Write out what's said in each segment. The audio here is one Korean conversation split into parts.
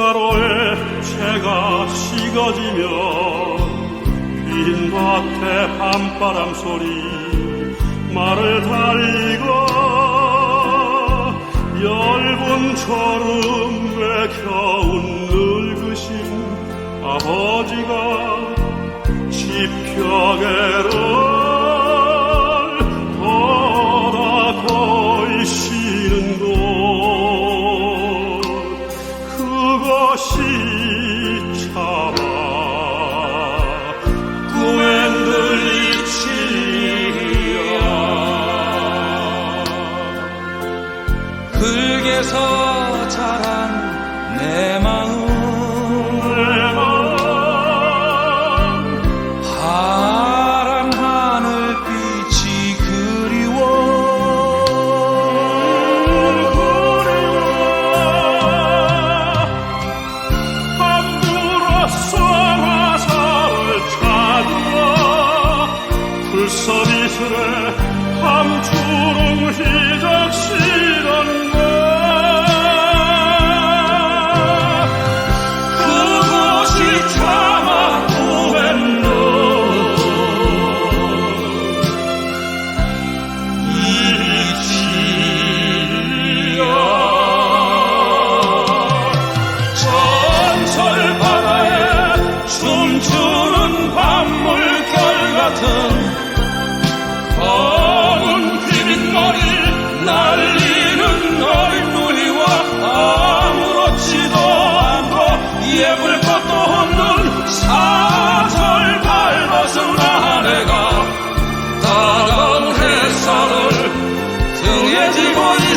지가로에 채가 식어지며 빈 밭에 밤바람 소리 말을 달리고 초름에 겨운 늙으신 아버지가 지평에를 자란 내 마음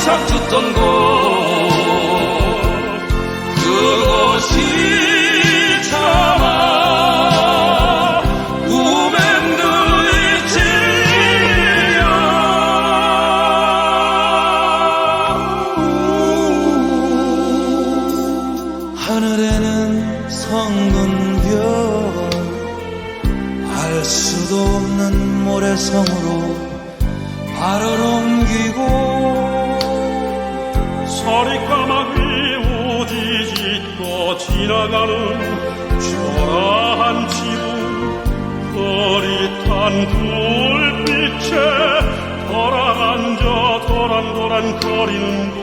이삭 죽던 곳. 그곳이 참아 꿈엔 들리지요 하늘에는 성근별 알 수도 없는 모래성으로 발을 옮기고 지나가는 초라한 지붕 흐릿한 불빛에 돌아앉아 도란도란 거리는 곳